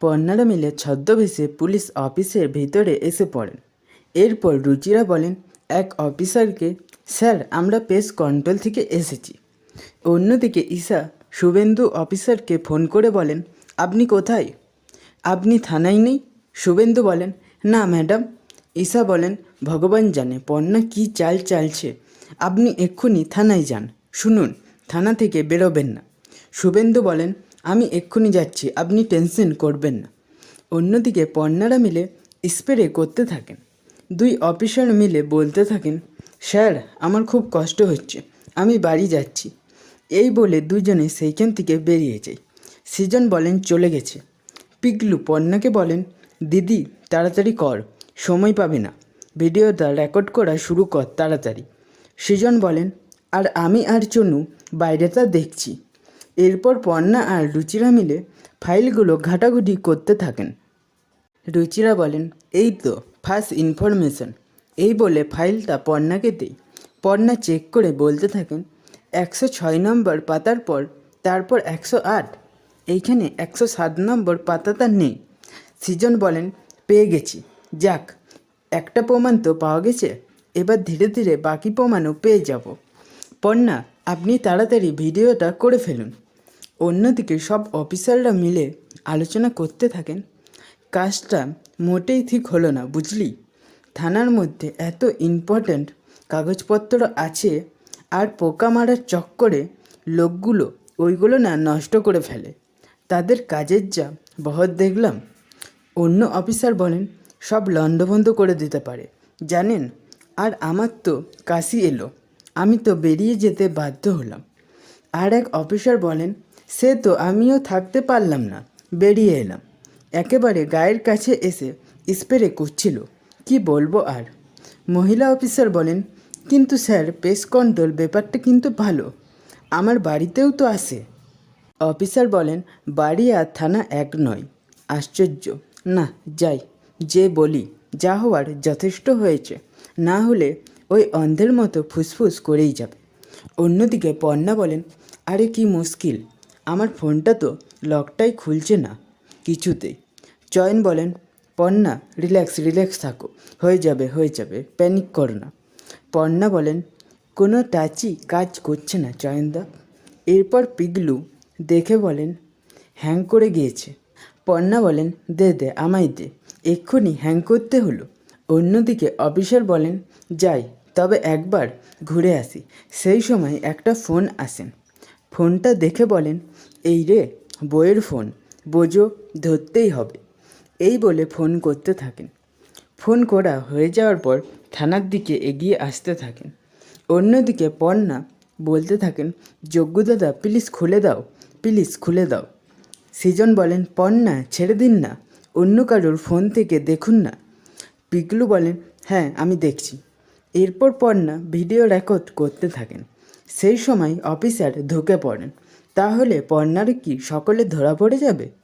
পর্ণারা মিলে ছদ্মবেশে পুলিশ অফিসের ভিতরে এসে পড়েন। এরপর রুচিরা বলেন, এক অফিসারকে, স্যার, আমরা পেস কন্ট্রোল থেকে এসেছি। অন্যদিকে ঈশা শুভেন্দু অফিসারকে ফোন করে বলেন, আপনি কোথায়? আপনি থানায় নেই? শুভেন্দু বলেন, না, ম্যাডাম। ঈশা বলেন, ভগবান জানে পর্ণা কী চাল চালছে। আপনি এক্ষুনি থানায় যান। শুনুন, থানা থেকে বেরোবেন না। শুভেন্দু বলেন আমি এক্ষুনি যাচ্ছি, আপনি টেনশন করবেন না। অন্যদিকে পর্ণারা মিলে স্প্রে করতে থাকেন। দুই অফিসার মিলে বলতে থাকেন, স্যার, আমার খুব কষ্ট হচ্ছে, আমি বাড়ি যাচ্ছি। এই বলে দুজনে সেইখান থেকে বেরিয়ে যায়। সৃজন বলেন, চলে গেছে। পিগলু পর্ণাকে বলেন, দিদি, তাড়াতাড়ি কর, সময় পাবে না। ভিডিওটা রেকর্ড করা শুরু কর তাড়াতাড়ি। সৃজন বলেন, আর আমি আর চনু বাইরেটা দেখছি। এরপর পর্ণা আর রুচিরা মিলে ফাইলগুলো ঘাটাঘুটি করতে থাকেন। রুচিরা বলেন, এই তো ফার্স্ট ইনফরমেশন। এই বলে ফাইলটা পর্ণাকে দেই। পর্ণা চেক করে বলতে থাকেন, একশো ছয় নম্বর পাতার পর, তারপর একশো আট। এইখানে একশো সাত নম্বর পাতাটা নেই। সৃজন বলেন, পেয়ে গেছি। যাক, একটা প্রমাণ তো পাওয়া গেছে। এবার ধীরে ধীরে বাকি প্রমাণও পেয়ে যাব। পর্ণা আপনি তাড়াতাড়ি ভিডিওটা করে ফেলুন। অন্যদিকে সব অফিসাররা মিলে আলোচনা করতে থাকেন। কাজটা মোটেই ঠিক হলো না, বুঝলি? থানার মধ্যে এত ইম্পর্ট্যান্ট কাগজপত্র আছে আর পোকা মারার চক্করে লোকগুলো ওইগুলো না নষ্ট করে ফেলে। তাদের কাজের যা বহর দেখলাম। অন্য অফিসার বলেন, সব লণ্ডভণ্ড করে দিতে পারে। জানেন? আর আমার তো কাশি এলো। আমি তো বেরিয়ে যেতে বাধ্য হলাম। আর এক অফিসার বলেন, সে তো আমিও থাকতে পারলাম না, বেরিয়ে এলাম। একেবারে গায়ের কাছে এসে স্প্রে করছিল। কি বলব আর? মহিলা অফিসার বলেন, কিন্তু স্যার পেস কন্ট্রোল ব্যাপারটা কিন্তু ভালো। আমার বাড়িতেও তো আসে অফিসার বলেন, বাড়ি আর থানা এক নয়। আশ্চর্য। না, যাই, যে বলি, যা হওয়ার যথেষ্ট হয়েছে। না হলে ওই অন্ধের মতো ফুসফুস করেই যাবে। অন্যদিকে পর্ণা বলেন, আরে কি মুশকিল, আমার ফোনটা তো লকটাই খুলছে না কিছুতেই। চয়ন বলেন পর্ণা রিল্যাক্স রিল্যাক্স থাকো, হয়ে যাবে হয়ে যাবে, প্যানিক করো না। পর্ণা বলেন, কোনো টাচই কাজ করছে না, চয়নদা। এরপর পিগলু দেখে বলেন, হ্যাং করে গিয়েছে। পর্ণা বলেন, দে দে, আমায় দে, এক্ষুনি হ্যাং করতে হলো। অন্যদিকে অফিসার বলেন, যাই তবে একবার ঘুরে আসি। সেই সময় একটা ফোন আসেন। ফোনটা দেখে বলেন, এই রে, বইয়ের ফোন, বোঝো, ধরতেই হবে। এই বলে ফোন করতে থাকেন। ফোন করা হয়ে যাওয়ার পর থানার দিকে এগিয়ে আসতে থাকেন। অন্যদিকে পর্ণা বলতে থাকেন যজ্ঞ দাদা, প্লিজ খুলে দাও, প্লিজ খুলে দাও। সৃজন বলেন পর্ণা ছেড়ে দিন না, অন্য কারোর ফোন থেকে দেখুন না। পিকলু বলেন হ্যাঁ আমি দেখছি। এরপর পর্ণা ভিডিও রেকর্ড করতে থাকেন। সেই সময় অফিসার ঢুকে পড়েন। তাহলে পর্ণার কি সকলে ধরা পড়ে যাবে?